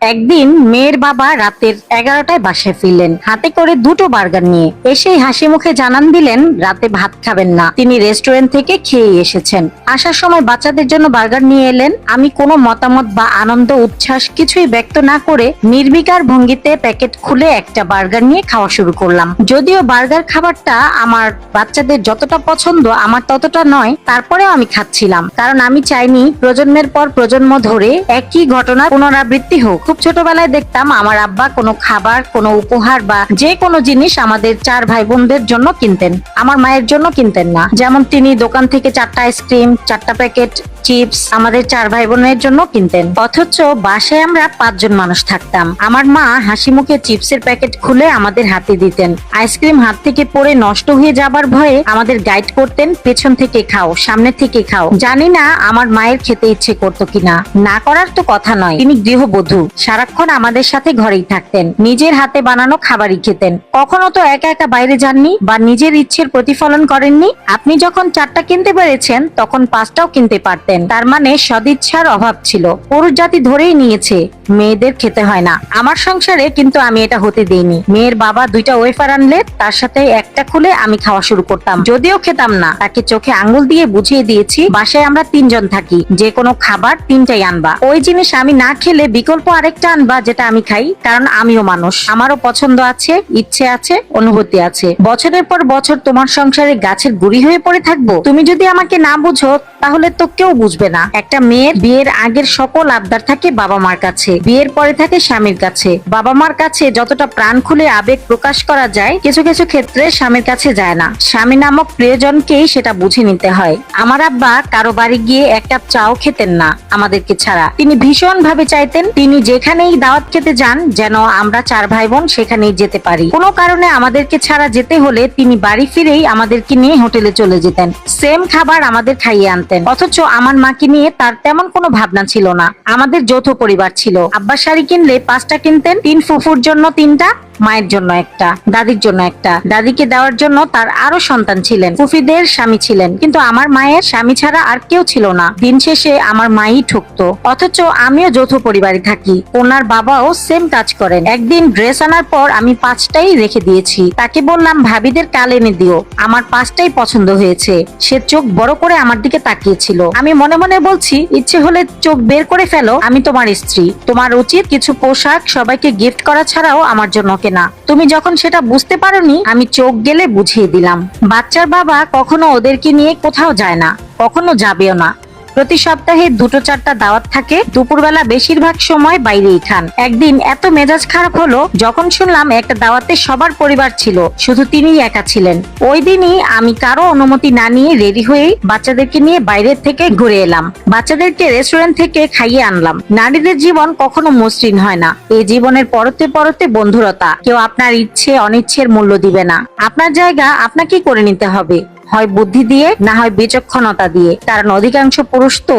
একদিন মেয়ের বাবা রাতের এগারোটায় বাসায় ফিরলেন। হাতে করে দুটো বার্গার নিয়ে এসেই হাসি মুখে জানান দিলেন, রাতে ভাত খাবেন না। তিনি রেস্টুরেন্ট থেকে খেয়ে এসেছেন। আসার সময় বাচ্চাদের জন্য বার্গার নিয়ে এলেন। আমি কোনো মতামত বা আনন্দ, উচ্ছ্বাস কিছুই ব্যক্ত না করে নির্বিকার ভঙ্গিতে প্যাকেট খুলে একটা বার্গার নিয়ে খাওয়া শুরু করলাম। যদিও বার্গার খাবারটা আমার বাচ্চাদের যতটা পছন্দ, আমার ততটা নয়, তারপরেও আমি খাচ্ছিলাম। কারণ আমি চাইনি প্রজন্মের পর প্রজন্ম ধরে একই ঘটনার পুনরাবৃত্তি হোক। খুব ছোটবেলায় দেখতাম আমার আব্বা কোনো খাবার, কোনো উপহার বা যে কোনো জিনিস আমাদের চার ভাই বোনদের জন্য কিনতেন। আমার মায়ের জন্য কিনতেন না। যেমন তিনি দোকান থেকে চারটা আইসক্রিম, চারটা প্যাকেট চিপস আমাদের চার ভাই বোনের জন্য কিনতেন। অথচ বাসায় আমরা পাঁচজন মানুষ থাকতাম। আমার মা হাসি মুখে চিপসের প্যাকেট খুলে আমাদের হাতে দিতেন। আইসক্রিম হাত থেকে পড়ে নষ্ট হয়ে যাবার ভয়ে আমাদের গাইড করতেন, পেছন থেকে খাও, সামনে থেকে খাও। জানি না আমার মায়ের খেতে ইচ্ছে করতো কিনা। না করার তো কথা নয়। তিনি গৃহবধূ। সারাক্ষণ আমাদের সাথে ঘরেই থাকতেন। নিজের হাতে বানানো খাবারই খেতেন। কখনো তো একা একা বাইরে যাননি বা নিজের ইচ্ছের প্রতিফলন করেননি। আপনি যখন চারটা কিনতে পেরেছেন, তখন পাঁচটাও কিনতে পারতেন। তার মানে সদিচ্ছার অভাব ছিল। পুরুষ জাতি ধরেই নিয়েছে। মেয়েদের খেতে হয় না। আমার সংসারে কিন্তু আমি এটা হতে দিইনি। মেয়ের বাবা দুইটা ওয়েফার আনলে, তার সাথে একটা খুলে আমি খাওয়া শুরু করতাম। যদিও খেতাম না, তাকে চোখে আঙ্গুল দিয়ে বুঝিয়ে দিয়েছি, বাসায় আমরা তিনজন থাকি। যে কোনো খাবার তিনটাই আনবা। ওই জিনিস আমি না খেলে বিকল্প আরেকটা আনবা, যেটা আমি খাই, কারণ আমিও মানুষ। আমারও পছন্দ আছে, ইচ্ছে আছে, অনুভূতি আছে। বছরের পর বছর তোমার সংসারে গাছের গুড়ি হয়ে পড়ে থাকব। তুমি যদি আমাকে না বুঝো, তাহলে তো কেউ বুঝবে না। একটা মেয়ের বিয়ের আগের সকল আবদার থাকে বাবা মার কাছে। বিয়ের পরে থাকে স্বামীর কাছে। বাবা মার কাছে যতটা প্রাণ খুলে আবেগ প্রকাশ করা যায়, কিছু কিছু ক্ষেত্রে স্বামীর কাছে যায় না। স্বামী নামক প্রিয়জনকেই সেটা বুঝে নিতে হয়। আমার আব্বা কারও বাড়ি গিয়ে এক কাপ চাও খেতেন না আমাদেরকে ছাড়া। তিনি ভীষণ ভাবে চাইতেন তিনি যেখানেই দাওয়াত খেতে যান, যেন আমরা চার ভাই বোন সেখানেই যেতে পারি। কোনো কারণে আমাদেরকে ছাড়া যেতে হলে তিনি বাড়ি ফিরেই আমাদেরকে নিয়ে হোটেলে চলে যেতেন। সেম খাবার আমাদের খাইয়ে আনতেন। অথচ আমার মাকে নিয়ে তার তেমন কোনো ভাবনা ছিল না। আমাদের যৌথ পরিবার ছিল। আব্বা শাড়ি কিনলে পাঁচটা কিনতেন তিন ফুফুর জন্য তিনটা মায়ের জন্য একটা, দাদির জন্য একটা। দাদিকে দেওয়ার জন্য তার আরও সন্তান ছিলেন। ফুফিদের স্বামী ছিলেন। কিন্তু আমার মায়ের স্বামী ছাড়া আর কেউ ছিল না। দিন শেষে আমার মাই ঠকতো। অথচ আমিও যৌথ পরিবারে থাকি। ওনার বাবাও সেম কাজ করেন। একদিন ড্রেস আনার পর আমি পাঁচটাই রেখে দিয়েছি। তাকে বললাম, ভাবিদের কাল এনে দিও। আমার পাঁচটাই পছন্দ হয়েছে। সে চোখ বড় করে আমার দিকে তাকিয়েছিল। আমি মনে মনে বলছি, ইচ্ছে হলে চোখ বের করে ফেলো। আমি তোমার স্ত্রী। তোমার উচিত কিছু পোশাক সবাইকে গিফট করা ছাড়াও আমার জন্য কেনা তুমি যখন সেটা বুঝতে পারোনি, আমি চোখ গেলে বুঝিয়ে দিলাম। বাচ্চার বাবা কখনো ওদেরকে নিয়ে কোথাও যায় না, কখনো যাবেও না। প্রতি সপ্তাহে দুটো চারটা দাওয়াত থাকে। দুপুরবেলা বেশিরভাগ সময় বাইরেই খান একদিন এত মেজাজ খারাপ হলো, যখন শুনলাম একটা দাওয়াতে সবার পরিবার ছিল, শুধু তিনিই একা ছিলেন। ওই দিনই আমি কারও অনুমতি না নিয়ে রেডি হয়ে বাচ্চাদেরকে নিয়ে বাইরের থেকে ঘুরে এলাম। বাচ্চাদেরকে রেস্টুরেন্ট থেকে খাইয়ে আনলাম। নারীদের জীবন কখনো মসৃণ হয় না। এই জীবনের পরতে পরতে বন্ধুরতা, কেউ আপনার ইচ্ছে অনিচ্ছের মূল্য দিবে না। আপনার জায়গা আপনাকেই করে নিতে হবে। হয় বুদ্ধি দিয়ে না হয় বিচক্ষণতা দিয়ে। কারণ অধিকাংশ পুরুষ তো